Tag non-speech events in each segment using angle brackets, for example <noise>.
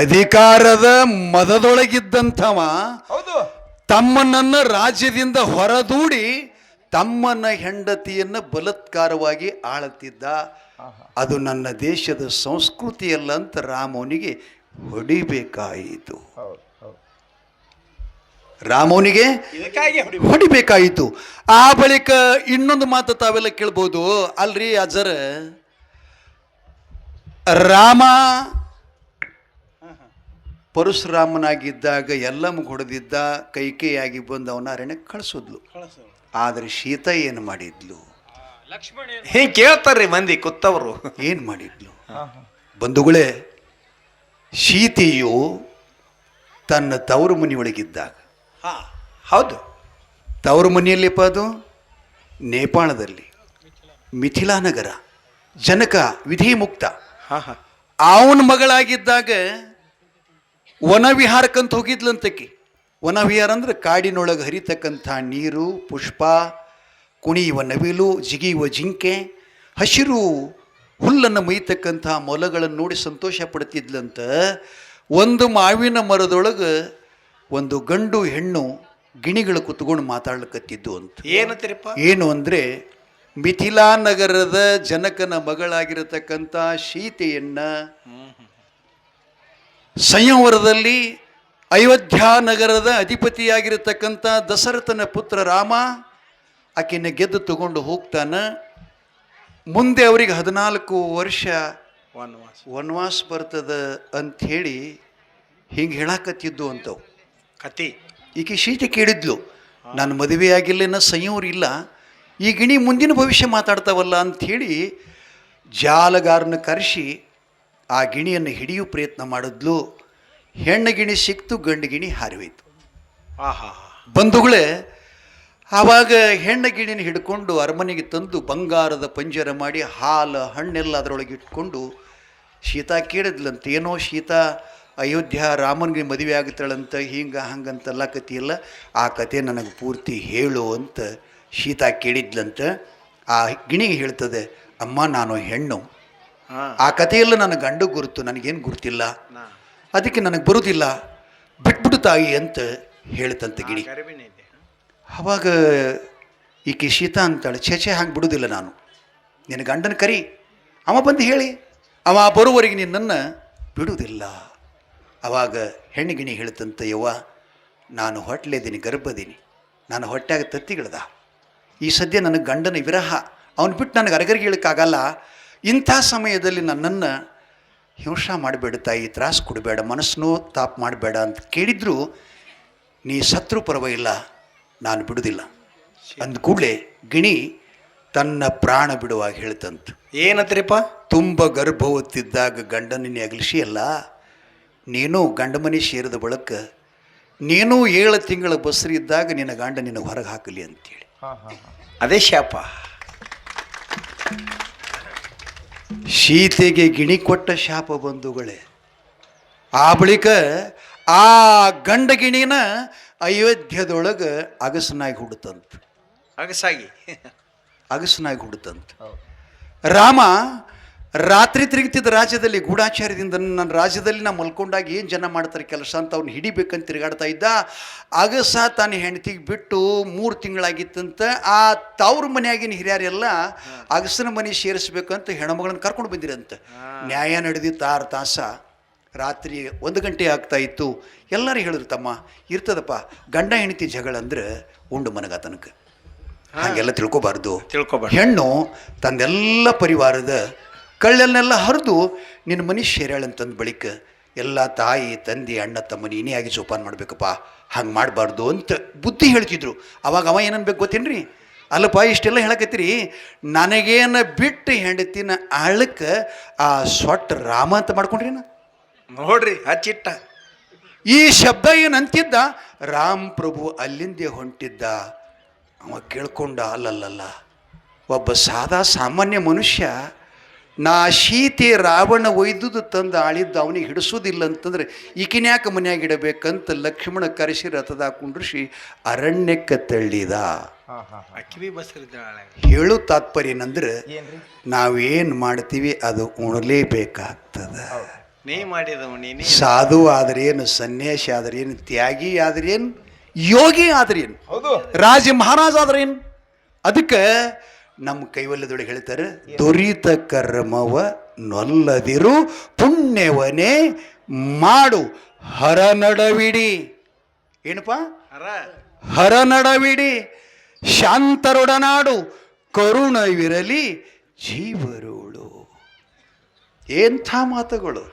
ಅಧಿಕಾರದ ಮದದೊಳಗಿದ್ದಂಥವ ಹೌದು. ತಮ್ಮನನ್ನ ರಾಜ್ಯದಿಂದ ಹೊರದೂಡಿ ತಮ್ಮನ ಹೆಂಡತಿಯನ್ನು ಬಲತ್ಕಾರವಾಗಿ ಆಳುತ್ತಿದ್ದ. ಅದು ನನ್ನ ದೇಶದ ಸಂಸ್ಕೃತಿಯಲ್ಲ ಅಂತ ರಾಮೋನಿಗೆ ಹೊಡಿಬೇಕಾಯಿತು. ಹೊಡಿ ಹೊಡಿಬೇಕಾಯಿತು. ಆ ಬಳಿಕ ಇನ್ನೊಂದು ಮಾತು ತಾವೆಲ್ಲ ಕೇಳ್ಬೋದು. ಅಲ್ರಿ ಅಜರ ರಾಮ ಪರಶುರಾಮನಾಗಿದ್ದಾಗ ಎಲ್ಲಮ್ಮ ಹೊಡೆದಿದ್ದ ಕೈಕೇಯಾಗಿ ಬಂದು ಅವನ ಅರಣ್ಯಕ್ಕೆ ಕಳಿಸಿದ್ಲು. ಆದರೆ ಶೀತ ಏನು ಮಾಡಿದ್ಲು? ಹಿಂಗ್ ಕೇಳ್ತಾರ್ರಿ ಮಂದಿ ಕೊತ್ತವರು. ಏನು ಮಾಡಿದ್ಲು? ಬಂಧುಗಳೇ ಶೀತೆಯು ತನ್ನ ತವರು ಮನೆಯೊಳಗಿದ್ದಾಗ. ಹಾ. ಹೌದು. ತವರು ಮನೆಯಲ್ಲಿಪ್ಪ ಅದು? ನೇಪಾಳದಲ್ಲಿ. ಮಿಥಿಲಾ ನಗರ. ಜನಕ ವಿಧಿ ಮುಕ್ತ ಅವನ ಮಗಳಾಗಿದ್ದಾಗ ವನವಿಹಾರಕ್ಕಂತ ಹೋಗಿದ್ಲಂತಕಿ. ವನವಿಹಾರ ಅಂದ್ರೆ ಕಾಡಿನೊಳಗೆ ಹರಿತಕ್ಕಂಥ ನೀರು ಪುಷ್ಪ ಕುಣಿಯುವ ನವಿಲು ಜಿಗಿಯುವ ಜಿಂಕೆ ಹಸಿರು ಹುಲ್ಲನ್ನು ಮೈತಕ್ಕಂಥ ಮೊಲಗಳನ್ನು ನೋಡಿ ಸಂತೋಷ ಪಡ್ತಿದ್ಲಂತ ಒಂದು ಮಾವಿನ ಮರದೊಳಗೆ ಒಂದು ಗಂಡು ಹೆಣ್ಣು ಗಿಣಿಗಳು ಕುತ್ಕೊಂಡು ಮಾತಾಡ್ಲಿಕತ್ತಿದ್ದು ಅಂತ. ಏನಂತೀರಿಪ್ಪ ಏನು ಅಂದರೆ ಮಿಥಿಲಾ ನಗರದ ಜನಕನ ಮಗಳಾಗಿರತಕ್ಕಂಥ ಸೀತೆಯನ್ನ ಸಂಯಮವರದಲ್ಲಿ ಅಯೋಧ್ಯ ನಗರದ ಅಧಿಪತಿಯಾಗಿರತಕ್ಕಂಥ ದಶರಥನ ಪುತ್ರ ರಾಮ ಆಕೆನ ಗೆದ್ದು ತಗೊಂಡು ಹೋಗ್ತಾನೆ. ಮುಂದೆ ಅವರಿಗೆ ಹದಿನಾಲ್ಕು ವರ್ಷ ವನವಾಸ. ವನವಾಸ ಬರ್ತದ ಅಂಥೇಳಿ ಹಿಂಗೆ ಹೇಳಕತ್ತಿದ್ದು ಅಂತವು. ಕತಿ ಈಕೆ ಶೀತೆ ಕೇಳಿದ್ಲು ನಾನು ಮದುವೆ ಆಗಿಲ್ಲ ಸಂಯವರು ಇಲ್ಲ. ಈ ಗಿಣಿ ಮುಂದಿನ ಭವಿಷ್ಯ ಮಾತಾಡ್ತಾವಲ್ಲ ಅಂಥೇಳಿ ಜಾಲಗಾರನ ಕರೆಸಿ ಆ ಗಿಣಿಯನ್ನು ಹಿಡಿಯೋ ಪ್ರಯತ್ನ ಮಾಡಿದ್ಲು. ಹೆಣ್ಣು ಗಿಣಿ ಸಿಕ್ತು ಗಂಡು ಗಿಣಿ ಹಾರಿಹೋಯ್ತು. ಆಹಾ. ಬಂಧುಗಳೇ ಆವಾಗ ಹೆಣ್ಣು ಗಿಣಿನ ಹಿಡ್ಕೊಂಡು ಅರಮನೆಗೆ ತಂದು ಬಂಗಾರದ ಪಂಜರ ಮಾಡಿ ಹಾಲು ಹಣ್ಣೆಲ್ಲ ಅದರೊಳಗೆ ಇಟ್ಕೊಂಡು ಶೀತಾ ಕೇಳಿದ್ಲಂತ ಏನೋ ಶೀತಾ ಅಯೋಧ್ಯ ರಾಮನಿಗೆ ಮದುವೆ ಆಗುತ್ತಾಳಂತ ಹಿಂಗೆ ಹಂಗಂತೆಲ್ಲ ಕಥೆಯಲ್ಲ ಆ ಕತೆ ನನಗೆ ಪೂರ್ತಿ ಹೇಳು ಅಂತ ಸೀತಾ ಕೇಳಿದ್ಲಂತ. ಆ ಗಿಣಿಗೆ ಹೇಳ್ತದೆ ಅಮ್ಮ ನಾನು ಹೆಣ್ಣು. ಆ ಕಥೆಯೆಲ್ಲ ನನ್ನ ಗಂಡು ಗುರುತು ನನಗೇನು ಗುರುತಿಲ್ಲ. ಅದಕ್ಕೆ ನನಗೆ ಬರುವುದಿಲ್ಲ ಬಿಟ್ಬಿಡು ತಾಯಿ ಅಂತ ಹೇಳ್ತಂತೆ ಗಿಣಿ ಅವಾಗ ಈಕೆ ಶೀತಾ ಅಂತಾಳೆ ಛೇ ಛೇ ಹಾಗೆ ಬಿಡುವುದಿಲ್ಲ ನಾನು. ನಿನ್ನ ಗಂಡನ ಕರಿ. ಅವ ಬಂದು ಹೇಳಿ ಅವ ಬರುವವರೆಗೆ ನಿನ್ನನ್ನು ಬಿಡುವುದಿಲ್ಲ ಅವಾಗ ಹೆಣ್ಣಿಗಿಣಿ ಹೇಳ್ತಂತ ಯವ್ವ ನಾನು ಹೊಟ್ಟಲೇದೀನಿ ಗರ್ಭದೀನಿ ನಾನು ಹೊಟ್ಟೆಯಾಗ ತತ್ತಿಗಿಳ್ದ. ಈ ಸದ್ಯ ನನಗೆ ಗಂಡನ ವಿರಹ. ಅವನು ಬಿಟ್ಟು ನನಗೆ ಅರಗರಿಗೆ ಹೇಳೋಕ್ಕಾಗಲ್ಲ. ಇಂಥ ಸಮಯದಲ್ಲಿ ನನ್ನನ್ನು ಹಿಂಸಾ ಮಾಡಬೇಡ ತಾಯಿ ತ್ರಾಸು ಕೊಡಬೇಡ ಮನಸ್ಸನ್ನೂ ತಾಪ್ ಮಾಡಬೇಡ ಅಂತ ಕೇಳಿದ್ರು ನೀ ಸತ್ರು ಪರವಾಗಿಲ್ಲ ನಾನು ಬಿಡುವುದಿಲ್ಲ ಅಂದ ಕೂಡಲೇ ಗಿಣಿ ತನ್ನ ಪ್ರಾಣ ಬಿಡುವಾಗ ಹೇಳ್ತಂತ. ಏನತ್ರಿಪ್ಪ? ತುಂಬ ಗರ್ಭವತ್ತಿದ್ದಾಗ ಗಂಡನನ್ನೇ ಅಗಲಿಸಿ ಅಲ್ಲ ನೀನು ಗಂಡ ಮನೆ ಸೇರಿದ ಬಳಕ ನೀನು ಏಳು ತಿಂಗಳ ಬಸ್ರಿ ಇದ್ದಾಗ ನಿನ್ನ ಗಂಡ ನಿನ್ನ ಹೊರಗೆ ಹಾಕಲಿ ಅಂತೇಳಿ. ಅದೇ ಶಾಪ. ಸೀತೆಗೆ ಗಿಣಿ ಕೊಟ್ಟ ಶಾಪ ಬಂಧುಗಳೇ ಆ ಬಳಿಕ ಆ ಗಂಡ ಗಿಣಿನ ಅಯೋಧ್ಯದೊಳಗೆ ಅಗಸನಾಗಿ ಹುಡುತಂತ. ಅಗಸಾಗಿ. ಅಗಸನಾಗಿ ಹುಡುತಂತ. ಹೌದು. ರಾಮ ರಾತ್ರಿ ತಿರುಗ್ತಿದ್ದ ರಾಜ್ಯದಲ್ಲಿ ಗೂಢಾಚಾರ್ಯದಿಂದ ನನ್ನ ರಾಜ್ಯದಲ್ಲಿ ನಾನು ಮಲ್ಕೊಂಡಾಗ ಏನು ಜನ ಮಾಡ್ತಾರೆ ಕೆಲಸ ಅಂತ ಅವ್ನು ಹಿಡಿಬೇಕಂತ ತಿರುಗಾಡ್ತಾ ಇದ್ದ. ಅಗಸ ತನ್ನ ಹೆಂಡತಿಗೆ ಬಿಟ್ಟು ಮೂರು ತಿಂಗಳಾಗಿತ್ತಂತ ಆ ತವ್ರ ಮನೆಯಾಗಿನ ಹಿರಿಯರೆಲ್ಲ ಅಗಸನ ಮನೆ ಸೇರಿಸ್ಬೇಕಂತ ಹೆಣ್ಮಗಳನ್ನ ಕರ್ಕೊಂಡು ಬಂದಿರಂತ. ನ್ಯಾಯ ನಡೆದಿತ್ತು ಆರು ತಾಸ ರಾತ್ರಿ ಒಂದು ಗಂಟೆ ಆಗ್ತಾ ಇತ್ತು. ಎಲ್ಲರೂ ಹೇಳಿದ್ರು ತಮ್ಮ ಇರ್ತದಪ್ಪ ಗಂಡ ಹೆಂಡತಿ ಜಗಳ ಅಂದ್ರೆ ಉಂಡು ಮನಗ ತನಕ ಹಾಗೆಲ್ಲ ತಿಳ್ಕೊಬಾರ್ದು. ತಿಳ್ಕೊಬಾರ್ದು. ಹೆಣ್ಣು ತಂದೆಲ್ಲ ಪರಿವಾರದ ಕಳ್ಳನ್ನೆಲ್ಲ ಹರಿದು ನಿನ್ನ ಮನೆ ಸೇರ್ಯಾಳಂತಂದ ಬಳಿಕ ಎಲ್ಲ ತಾಯಿ ತಂದೆ ಅಣ್ಣ ತಮ್ಮ ನೀನೇ ಆಗಿ ಜೋಪಾನ ಮಾಡಬೇಕಪ್ಪ ಹಂಗೆ ಮಾಡಬಾರ್ದು ಅಂತ ಬುದ್ಧಿ ಹೇಳ್ತಿದ್ರು. ಅವಾಗ ಅವ ಏನನ್ಬೇಕು ಗೊತ್ತೇನ್ರಿ? ಅಲ್ಲಪ್ಪ ಇಷ್ಟೆಲ್ಲ ಹೇಳಕತ್ತಿರಿ? ನನಗೇನ ಬಿಟ್ಟು ಹೆಂಡತಿನ ಆಳಕ್ಕೆ ಆ ಸೊಟ್ಟ ರಾಮ ಅಂತ ಮಾಡ್ಕೊಂಡ್ರಿ ನಾ? ನೋಡ್ರಿ ಹಚ್ಚಿಟ್ಟ ಈ ಶಬ್ದ ಏನಂತಿದ್ದ? ರಾಮ್ ಪ್ರಭು ಅಲ್ಲಿಂದೇ ಹೊಂಟಿದ್ದ. ಅವ ಕೇಳ್ಕೊಂಡ ಅಲ್ಲಲ್ಲಲ್ಲ ಒಬ್ಬ ಸಾದಾ ಸಾಮಾನ್ಯ ಮನುಷ್ಯ ನಾ ಶೀತೆ ರಾವಣ ಒಯ್ದುದು ತಂದು ಆಳಿದ್ದು ಅವನಿಗೆ ಹಿಡಿಸೋದಿಲ್ಲ ಅಂತಂದ್ರೆ ಈಕಿನ್ಯಾಕ ಮನ್ಯಾಗ ಇಡಬೇಕಂತ ಲಕ್ಷ್ಮಣ ಕರೆಸಿ ರಥದ ಕುಂಡ್ರಿಸಿ ಅರಣ್ಯಕ್ಕೆ ತಳ್ಳಿದ. ಹೇಳು ತಾತ್ಪರ್ಯ ಏನಂದ್ರೆ ನಾವೇನು ಮಾಡ್ತೀವಿ ಅದು ಉಣಲೇಬೇಕಾಗ್ತದೆ. ಸಾಧು ಆದ್ರೇನು ಸನ್ಯಾಸಿ ಆದ್ರೇನು ತ್ಯಾಗಿ ಆದ್ರೇನು ಯೋಗಿ ಆದ್ರೇನು ಹೌದು. ರಾಜ ಮಹಾರಾಜ ಆದ್ರೇನು ಅದಕ್ಕೆ ನಮ್ಮ ಕೈವಲ್ಯದೊಳಗೆ ಹೇಳ್ತಾರೆ ದುರಿತ ಕರ್ಮವ ನೊಲ್ಲದಿರು ಪುಣ್ಯವನೇ ಮಾಡು ಹರ ನಡವಿಡಿ. ಏನಪ್ಪ? ಹರ. ನಡವಿಡಿ. ಶಾಂತರೊಡನಾಡು ಕರುಣವಿರಲಿ ಜೀವರೋಳು. ಎಂಥ ಮಾತುಗಳು.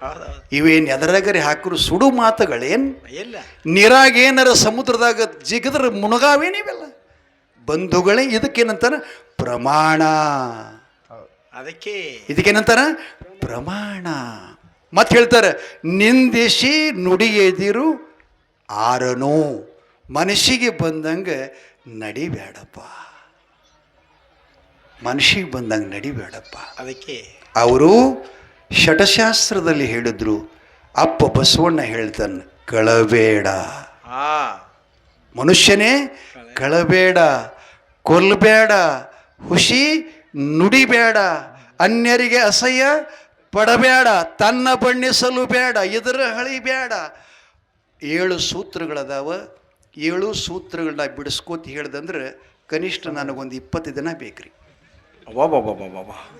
ಇವೇನು ಎದರಗರಿ ಹಾಕರು ಸುಡು ಮಾತುಗಳೇನು? ನಿರಾಗೇನರ ನೀರಾಗೇನರ ಸಮುದ್ರದಾಗ ಜಿಗದ್ರ ಮುಣಗಾವೇನಿವೆಲ್ಲ? ಬಂಧುಗಳೇ ಇದಕ್ಕೇನಂತಾರ? ಪ್ರಮಾಣ. ಅದಕ್ಕೆ ಇದಕ್ಕೇನಂತಾರ? ಪ್ರಮಾಣ. ಮತ್ತೆ ಹೇಳ್ತಾರೆ ನಿಂದಿಸಿ ನುಡಿಯದಿರು ಆರನು. ಮನಸ್ಸಿಗೆ ಬಂದಂಗೆ ನಡಿಬೇಡಪ್ಪ. ಮನಸ್ಸಿಗೆ ಬಂದಂಗೆ ನಡಿಬೇಡಪ್ಪ. ಅದಕ್ಕೆ ಅವರು ಷಟಶಾಸ್ತ್ರದಲ್ಲಿ ಹೇಳಿದ್ರು ಅಪ್ಪ ಬಸವಣ್ಣ ಹೇಳ್ತಾನೆ ಕಳಬೇಡ. ಮನುಷ್ಯನೇ ಕಳಬೇಡ ಕೊಲ್ಲಬೇಡ ಹುಷಿ ನುಡಿಬೇಡ ಅನ್ಯರಿಗೆ ಅಸಹ್ಯ ಪಡಬೇಡ ತನ್ನ ಬಣ್ಣಿಸಲು ಬೇಡ ಇದರ ಹಳಿಬೇಡ ಏಳು ಸೂತ್ರಗಳದಾವ. ಏಳು ಸೂತ್ರಗಳನ್ನ ಬಿಡಿಸ್ಕೋತ ಹೇಳ್ದಂದ್ರೆ ಕನಿಷ್ಠ ನನಗೊಂದು ಇಪ್ಪತ್ತು ದಿನ ಬೇಕ್ರಿ.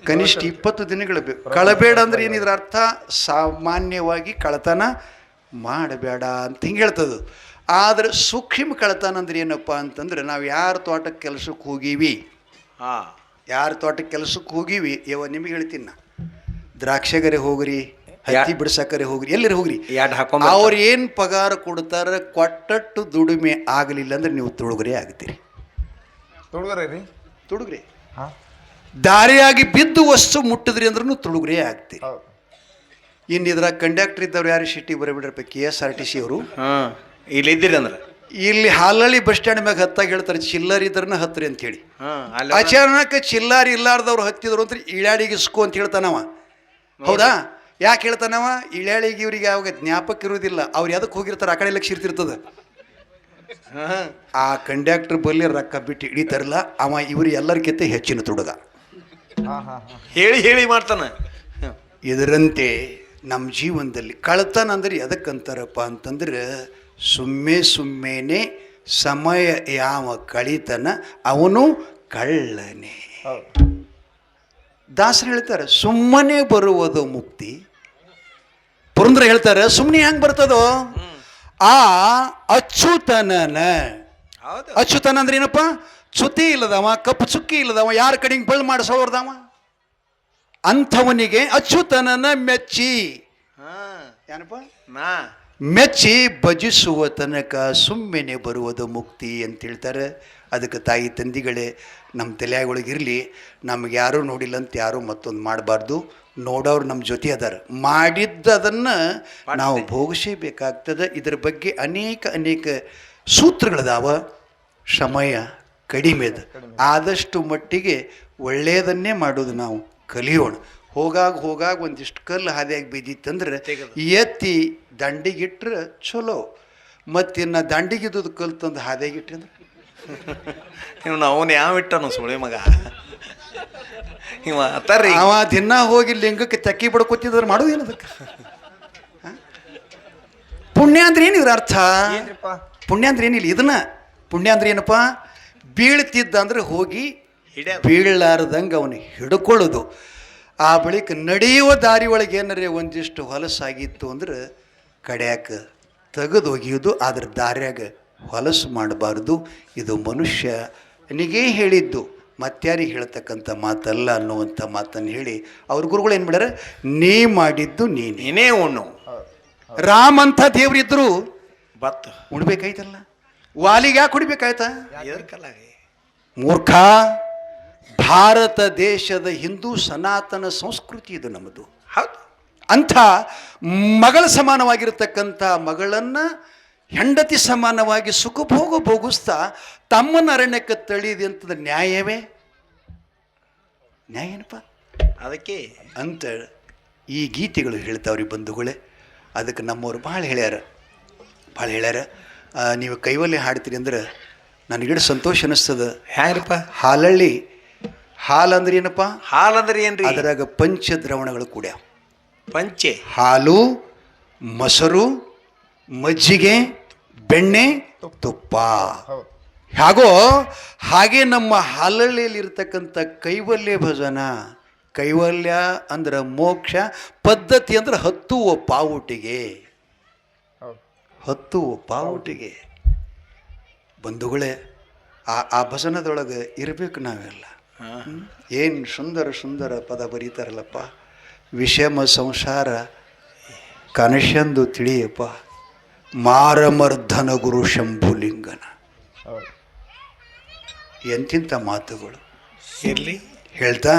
ಕನಿಷ್ಠ ಇಪ್ಪತ್ತು ದಿನಗಳು ಬೇಕು. ಕಳಬೇಡ ಅಂದ್ರೆ ಏನಿದ್ರ ಅರ್ಥ? ಸಾಮಾನ್ಯವಾಗಿ ಕಳತನ ಮಾಡಬೇಡ ಅಂತ ಹಿಂಗೆ ಹೇಳ್ತದು. ಆದ್ರೆ ಸೂಕ್ಷ್ಮ ಕಳತನ ಅಂದ್ರೆ ಏನಪ್ಪ ಅಂತಂದ್ರೆ ನಾವು ಯಾರ ತೋಟಕ್ಕೆ ಕೆಲಸಕ್ಕೆ ಹೋಗೀವಿ? ಹಾಂ. ಯಾರ ತೋಟಕ್ಕೆ ಕೆಲಸಕ್ಕೆ ಹೋಗೀವಿ? ಯವ ನಿಮಗೆ ಹೇಳ್ತೀನಿ ನಾ. ದ್ರಾಕ್ಷಗರೆ ಹೋಗ್ರಿ ಹತ್ತಿ ಬಿಡ್ಸಕರೆ ಹೋಗ್ರಿ ಎಲ್ಲರೂ ಹೋಗ್ರಿ? ಅವ್ರು ಏನು ಪಗಾರ ಕೊಡ್ತಾರೆ ಕೊಟ್ಟಟ್ಟು ದುಡಿಮೆ ಆಗಲಿಲ್ಲ ಅಂದ್ರೆ ನೀವು ತುಳುಗರೆ ಆಗ್ತೀರಿ. ತುಳುಗರೆ ರೀ? ತುಡುಗ್ರಿ ಹಾಂ. ದಾರಿಯಾಗಿ ಬಿದ್ದು ವಸ್ತು ಮುಟ್ಟಿದ್ರಿ ಅಂದ್ರೂ ತುಳುಗ್ರೆ ಆಗ್ತೀರಿ. ಇನ್ನಿದ್ರ ಇನ್ನು ಕಂಡಕ್ಟರ್ ಇದ್ದವ್ರು ಯಾರು? City ಬರಬಿಡ್ರಪ್ಪ K S R T C ಅವರು. ಹಾ. ಇಲ್ಲಿ ಇದ್ದೀರಿ ಅಂದ್ರೆ? ಇಲ್ಲಿ ಹಾಲಳ್ಳಿ ಬಸ್ ಸ್ಟ್ಯಾಂಡ್ ಮ್ಯಾಗ ಹತ್ತಾಗ ಹೇಳ್ತಾರೆ ಚಿಲ್ಲರ್ ಇದ್ರನ್ನ ಹತ್ರಿ ಅಂತೇಳಿ. ಹಾ ಚಿಲ್ಲರಿ ಅಚಾನಕ ಚಿಲ್ಲಾರಿ ಇಲ್ಲಾರ್ದವ್ರು ಹತ್ತಿದ್ರು ಅಂತ ಇಳ್ಯಾಡಿಗೆ ಇಸ್ಕೊ ಅಂತ ಹೇಳ್ತಾನವ. ಹೌದಾ. ಯಾಕೆ ಹೇಳ್ತಾನವ? ಇಳ್ಯಾಳಿಗೆ ಇವ್ರಿಗೆ ಯಾವಾಗ ಜ್ಞಾಪಕ ಇರುವುದಿಲ್ಲ ಅವ್ರು ಎದಕ್ಕೆ ಹೋಗಿರ್ತಾರೆ? ಆ ಕಡೆ ಲಕ್ಷ ಇರ್ತಿರ್ತದ. ಆ ಕಂಡಕ್ಟರ್ ಬಲ್ಲಿ ರೊಕ್ಕ ಬಿಟ್ಟು ಹಿಡಿತಾರಲ್ಲ ಅವ ಇವ್ರು ಎಲ್ಲರಿಗಿಂತ ಹೆಚ್ಚಿನ ತುಡುಗ. ಹೇಳಿ ಹೇಳಿ ಮಾಡ್ತಾನ. ಇದರಂತೆ ನಮ್ಮ ಜೀವನದಲ್ಲಿ ಕಳ್ತನ ಅಂದ್ರೆ ಎದಕ್ಕಂತಾರಪ್ಪ ಅಂತಂದ್ರೆ ಸುಮ್ಮನೆ ಸುಮ್ಮನೆ ಸಮಯ ಯಾವ ಕಳಿತನ ಅವನು ಕಳ್ಳನೆ. ದಾಸರು ಹೇಳ್ತಾರೆ ಸುಮ್ಮನೆ ಬರುವುದು ಮುಕ್ತಿ. ಪುರಂದ್ರ ಹೇಳ್ತಾರೆ ಸುಮ್ಮನೆ ಹೆಂಗೆ ಬರ್ತದೋ? ಆ ಅಚ್ಚುತನನ ಅಚ್ಚುತನ ಅಂದ್ರೆ ಏನಪ್ಪ? ಚ್ಯುತಿ ಇಲ್ಲದವ ಕಪ್ಪು ಚುಕ್ಕಿ ಇಲ್ಲದವ ಯಾರ ಕಡೆಗೆ ಬಳ್ಳು ಮಾಡಿಸೋರ್ದವ ಅಂಥವನಿಗೆ ಅಚ್ಚುತನನ ಮೆಚ್ಚಿ. ಏನಪ್ಪ ನಾ. ಮೆಚ್ಚಿ ಭಜಿಸುವ ತನಕ ಸುಮ್ಮನೆ ಬರುವುದು ಮುಕ್ತಿ ಅಂತ ಹೇಳ್ತಾರೆ ಅದಕ್ಕೆ ತಾಯಿ ತಂದಿಗಳೇ ನಮ್ಮ ತಲೆಯಾಗೊಳಗಿರಲಿ ನಮ್ಗೆ ಯಾರೂ ನೋಡಿಲ್ಲ ಅಂತ ಯಾರೂ ಮತ್ತೊಂದು ಮಾಡಬಾರ್ದು. ನೋಡೋರು ನಮ್ಮ ಜೊತೆ ಅದಾರ. ಮಾಡಿದ್ದದನ್ನು ನಾವು ಭೋಗಿಸಬೇಕಾಗ್ತದೆ. ಇದರ ಬಗ್ಗೆ ಅನೇಕ ಅನೇಕ ಸೂತ್ರಗಳದಾವ. ಸಮಯ ಕಡಿಮೆ. ಅದ ಆದಷ್ಟು ಮಟ್ಟಿಗೆ ಒಳ್ಳೆಯದನ್ನೇ ಮಾಡೋದು ನಾವು ಕಲಿಯೋಣ. ಹೋಗಾಗ ಹೋಗಾಗ ಒಂದಿಷ್ಟು ಕಲ್ಲು ಹಾದಿಯಾಗಿ ಬಿದ್ದಿತ್ತಂದ್ರೆ ಎತ್ತಿ ದಂಡಿಗಿಟ್ರೆ ಚಲೋ. ಮತ್ತಿನ್ನು ದಂಡಿಗಿದ್ದು ಕಲ್ಲು ತಂದು ಹಾದಿಯಾಗಿಟ್ರಿ ಅಂದ್ರೆ <laughs> ಇವ್ನು ಅವನು ಯಾವ ಇಟ್ಟನು ಸುಳಿ ಮಗ. ಇವ ಅತ್ತಾರ್ರಿ ಅವ ದಿನ ಹೋಗಿ ಲಿಂಗಕ್ಕೆ ತಕ್ಕಿ ಬಡ್ಕೊತಿದ್ರೆ ಮಾಡೋದೇನು ಅದಕ್ಕೆ ಹ? ಪುಣ್ಯ ಅಂದ್ರೆ ಏನಿದ್ರ ಅರ್ಥ? ಏನ್ರಿಪ್ಪ? ಪುಣ್ಯ ಅಂದ್ರೆ ಏನಿಲ್ಲ ಇದನ್ನ. ಪುಣ್ಯ ಅಂದ್ರೆ ಏನಪ್ಪ? ಬೀಳ್ತಿದ್ದ ಅಂದ್ರೆ ಹೋಗಿ. ಬೀಳಲಾರ್ದಂಗೆ ಅವನು ಹಿಡ್ಕೊಳ್ಳೋದು. ಆ ಬಳಿಕ ನಡೆಯುವ ದಾರಿ ಒಳಗೆ ಏನಾರೇ ಒಂದಿಷ್ಟು ಹೊಲಸಾಗಿತ್ತು ಅಂದ್ರೆ ಕಡ್ಯಾಕ ತೆಗೆದು ಒಗೆಯೋದು ಅದ್ರ ದಾರ್ಯಾಗ ಹೊಲಸು ಮಾಡಬಾರ್ದು. ಇದು ಮನುಷ್ಯನಿಗೇ ಹೇಳಿದ್ದು. ಮತ್ಯಾರಿಗೆ ಹೇಳ್ತಕ್ಕಂಥ ಮಾತಲ್ಲ ಅನ್ನುವಂಥ ಮಾತನ್ನು ಹೇಳಿ ಅವ್ರ ಗುರುಗಳು ಏನು ಮಾಡ್ಯಾರ? ನೀ ಮಾಡಿದ್ದು ನೀನೇ. ನೀನೇ ಉಣ್ಣು. ರಾಮ್ ಅಂತ ದೇವ್ರಿದ್ರು. ಬತ್ತು. ಉಣ್ಬೇಕಾಯ್ತಲ್ಲ? ವಾಲಿಗೆ ಯಾಕೆ ಕುಡಿಬೇಕಾಯ್ತಾ ಮೂರ್ಖ. ಭಾರತ ದೇಶದ ಹಿಂದೂ ಸನಾತನ ಸಂಸ್ಕೃತಿ ಇದು ನಮ್ಮದು. ಹೌದು. ಅಂಥ ಮಗಳ ಸಮಾನವಾಗಿರತಕ್ಕಂಥ ಮಗಳನ್ನು ಹೆಂಡತಿ ಸಮಾನವಾಗಿ ಸುಖಭೋಗ ಭೋಗಿಸ್ತಾ ತಮ್ಮನ ಅರಣ್ಯಕ್ಕೆ ತಳಿದೆ ಅಂತದ ನ್ಯಾಯವೇ? ನ್ಯಾಯ ಏನಪ್ಪ ಅದಕ್ಕೆ ಅಂತ ಈ ಗೀತೆಗಳು ಹೇಳ್ತಾವ್ರಿ ಬಂಧುಗಳೇ. ಅದಕ್ಕೆ ನಮ್ಮವ್ರು ಭಾಳ ಹೇಳ್ಯಾರ. ಭಾಳ ಹೇಳ್ಯಾರ. ನೀವು ಕೈವಲ್ಲಿ ಹಾಡ್ತೀರಿ ಅಂದ್ರೆ ನನಗಿಡ ಸಂತೋಷ ಅನಿಸ್ತದ. ಹ್ಯಾರಪ್ಪ ಹಾಲಳ್ಳಿ ಹಾಲು ಅಂದ್ರೆ ಏನಪ್ಪ? ಹಾಲು ಅಂದ್ರೆ ಏನ್ರಿ? ಅದರಾಗ ಪಂಚದ್ರವಣಗಳು ಕೂಡ್ಯಾವ. ಪಂಚೆ. ಹಾಲು ಮೊಸರು ಮಜ್ಜಿಗೆ ಬೆಣ್ಣೆ ತುಪ್ಪ. ಹೌದು. ಹಾಗೋ ಹಾಗೆ ನಮ್ಮ ಹಾಲಳ್ಳಿಯಲ್ಲಿರ್ತಕ್ಕಂಥ ಕೈವಲ್ಯ ಭಜನ ಕೈವಲ್ಯ ಅಂದ್ರೆ ಮೋಕ್ಷ ಪದ್ಧತಿ ಅಂದ್ರೆ ಹತ್ತುವ ಪಾವುಟಿಗೆ. ಹೌದು. ಹತ್ತುವ ಪಾವುಟಿಗೆ. ಬಂಧುಗಳೇ ಆ ಆ ಭಜನದೊಳಗೆ ಇರಬೇಕು ನಾವೆಲ್ಲ. ಏನು ಸುಂದರ ಸುಂದರ ಪದ ಬರೀತಾರಲ್ಲಪ್ಪ? ವಿಷಮ ಸಂಸಾರ ಕನಶಂದು ತಿಳಿಯಪ್ಪ. ಮಾರಮರ್ಧನ ಗುರು ಶಂಭುಲಿಂಗನ ಎಂತಿಂತ ಎಂತಿಂಥ ಮಾತುಗಳು? ಎಲ್ಲಿ ಹೇಳ್ತಾ?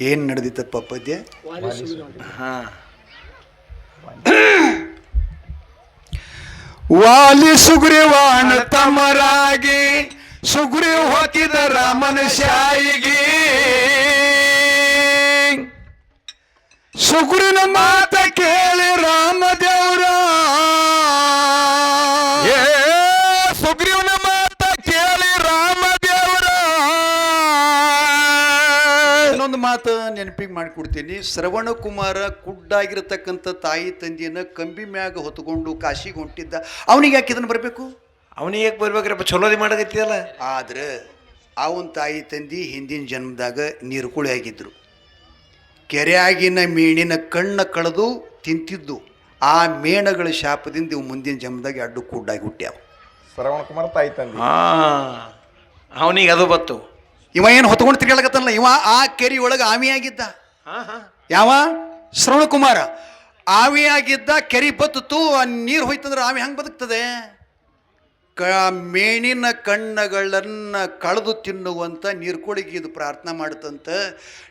ಏನು ನಡೆದಿತ್ತಪ್ಪ ಪದ್ಯ? ಹಾ. ವಾಲಿ ಸುಗ್ರೀವಾಣ ತಮರಾಗಿ ಸುಗ್ರೀವ್ ಹೋತಿದ ರಾಮನ ಶಾಯಿಗೆ ಸುಗ್ರೀನ ಮಾತ ಕೇಳಿ ರಾಮದೇವ್ರ. ಏ ಸುಗ್ರೀವನ ಮಾತ ಕೇಳಿ ರಾಮದೇವರ. ಇನ್ನೊಂದು ಮಾತು ನೆನಪಿಗೆ ಮಾಡಿಕೊಡ್ತೀನಿ. ಶ್ರವಣ ಕುಮಾರ ಕುಡ್ಡಾಗಿರತಕ್ಕಂಥ ತಾಯಿ ತಂದೆಯನ್ನ ಕಂಬಿ ಮ್ಯಾಗ ಹೊತ್ಕೊಂಡು ಕಾಶಿಗೆ ಹೊಂಟಿದ್ದ. ಅವನಿಗೆ ಯಾಕೆ ಇದನ್ನು ಬರಬೇಕು? ಅವನಿಗೆ ಯಾಕೆ ಬರ್ಬೇಕ್ರಪ್ಪ ಚಲೋದಿ ಮಾಡಕತ್ತಿಯಲ್ಲ. ಆದ್ರೆ ಅವನ ತಾಯಿ ತಂದೆ ಹಿಂದಿನ ಜನ್ಮದಾಗ ನೀರುಕುಳಿ ಆಗಿದ್ರು. ಕೆರೆಯಾಗಿನ ಮೀನಿನ ಕಣ್ಣ ಕಳೆದು ತಿಂತಿದ್ದು. ಆ ಮೇಣಗಳ ಶಾಪದಿಂದ ಇವು ಮುಂದಿನ ಜನ್ಮದಾಗ ಅಡ್ಡು ಕುಡ್ಡಾಗಿ ಹುಟ್ಟ್ಯಾವ. ಶ್ರವಣ ಕುಮಾರ್ ತಾಯಿ ತಂದಿ. ಹಾ ಅವನಿಗೆ ಅದು ಬತ್ತು ಇವ ಏನು ಹೊತ್ಕೊಂಡು ತಿರ್ಗಾಳಕತ್ತಲ್ಲ ಇವ ಆ ಕೆರೆ ಒಳಗೆ ಆಮಿಯಾಗಿದ್ದ ಹಾ ಹಾ. ಯಾವ? ಶ್ರವಣಕುಮಾರ ಆವಿಯಾಗಿದ್ದ ಕೆರೆ ಬತ್ತು ಆ ನೀರು ಹೋಯ್ತಂದ್ರೆ ಆವಿ ಹೆಂಗೆ ಬದುಕ್ತದೆ? ಕ ಮೇಣಿನ ಕಣ್ಣುಗಳನ್ನು ಕಳೆದು ತಿನ್ನುವಂಥ ನೀರ್ಕೊಳಿಗೆ ಇದು ಪ್ರಾರ್ಥನೆ ಮಾಡುತ್ತಂತ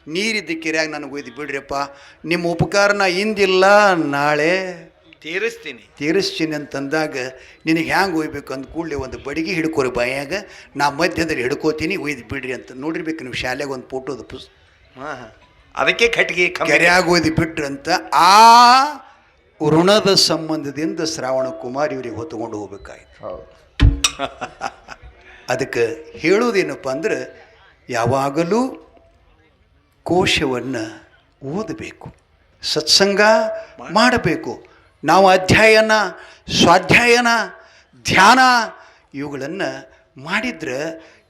ನೀರಿದ್ದ ಕೆರೆಯಾಗ ನನಗೆ ಒಯ್ದು ಬಿಡ್ರಿಯಪ್ಪ ನಿಮ್ಮ ಉಪಕಾರನ ಇಂದಿಲ್ಲ ನಾಳೆ ತೀರಿಸ್ತೀನಿ. ತೀರಿಸ್ತೀನಿ ಅಂತಂದಾಗ ನಿನಗೆ ಹ್ಯಾಂಗೆ ಒಯ್ಬೇಕು ಅಂದ ಕೂಡಲೇ ಒಂದು ಬಡಿಗೆ ಹಿಡ್ಕೊರಿ ಬಾಯಾಗ ನಾ ಮಧ್ಯದಲ್ಲಿ ಹಿಡ್ಕೋತೀನಿ ಒಯ್ದು ಬಿಡ್ರಿ ಅಂತ. ನೋಡಿರ್ಬೇಕು ನೀವು ಶಾಲೆಗೆ ಒಂದು ಫೋಟೋದ ಪುಸ್ ಹಾಂ ಹಾ. ಅದಕ್ಕೆ ಕಟ್ಟಿಗೆ ಕೆರೆಯಾಗ ಒಯ್ದು ಬಿಟ್ರಂತ ಆ ಋಣದ ಸಂಬಂಧದಿಂದ ಶ್ರಾವಣ ಕುಮಾರ್ ಇವರಿಗೆ ಹೊತ್ಕೊಂಡು ಹೋಗ್ಬೇಕಾಯ್ತು. ಹೌದು. <laughs> ಅದಕ್ಕೆ ಹೇಳೋದೇನಪ್ಪ ಅಂದ್ರೆ, ಯಾವಾಗಲೂ ಕೋಶವನ್ನು ಓದಬೇಕು, ಸತ್ಸಂಗ ಮಾಡಬೇಕು. ನಾವು ಅಧ್ಯಯನ, ಸ್ವಾಧ್ಯಾಯನ, ಧ್ಯಾನ ಇವುಗಳನ್ನು ಮಾಡಿದ್ರೆ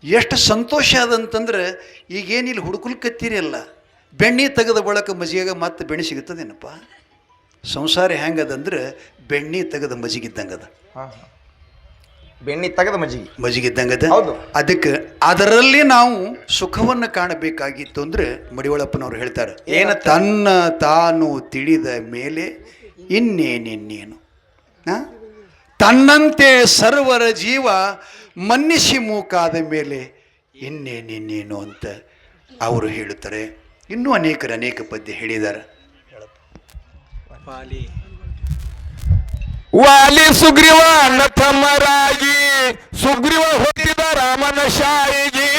ಎಷ್ಟು ಸಂತೋಷ ಅದಂತಂದ್ರೆ ಈಗೇನಿಲ್ಲ ಹುಡುಕಲ್ಕತ್ತೀರಲ್ಲ ಬೆಣ್ಣೆ ತೆಗೆದ ಬಳಕ ಮಜಿಯಾಗ ಮತ್ತೆ ಬೆಣ್ಣೆ ಸಿಗುತ್ತದೇನಪ್ಪ? ಸಂಸಾರ ಹೆಂಗದಂದ್ರೆ ಬೆಣ್ಣೆ ತೆಗೆದ ಮಜಿಗಿದ್ದಂಗದ ಬೆಣ್ಣಿ ತೆಗೆದ ಮಜ್ಜಿಗೆ. ಮಜಿಗಿದ್ದಂಗದ ಹೌದು. ಅದಕ್ಕೆ ಅದರಲ್ಲಿ ನಾವು ಸುಖವನ್ನು ಕಾಣಬೇಕಾಗಿತ್ತು ಅಂದ್ರೆ ಮಡಿವಳಪ್ಪನವ್ರು ಹೇಳ್ತಾರೆ ಏನ ತನ್ನ ತಾನು ತಿಳಿದ ಮೇಲೆ ಇನ್ನೇನಿನ್ನೇನು? ತನ್ನಂತೆ ಸರ್ವರ ಜೀವ ಮನ್ನಿಸಿ ಮೂಕಾದ ಮೇಲೆ ಇನ್ನೇನಿನ್ನೇನು ಅಂತ ಅವರು ಹೇಳುತ್ತಾರೆ. ಇನ್ನೂ ಅನೇಕರು ಅನೇಕ ಪದ್ಯ ಹೇಳಿದ್ದಾರೆ. वाली सुग्रीवा नथ मराजी सुग्रीव होती रामन शाईजी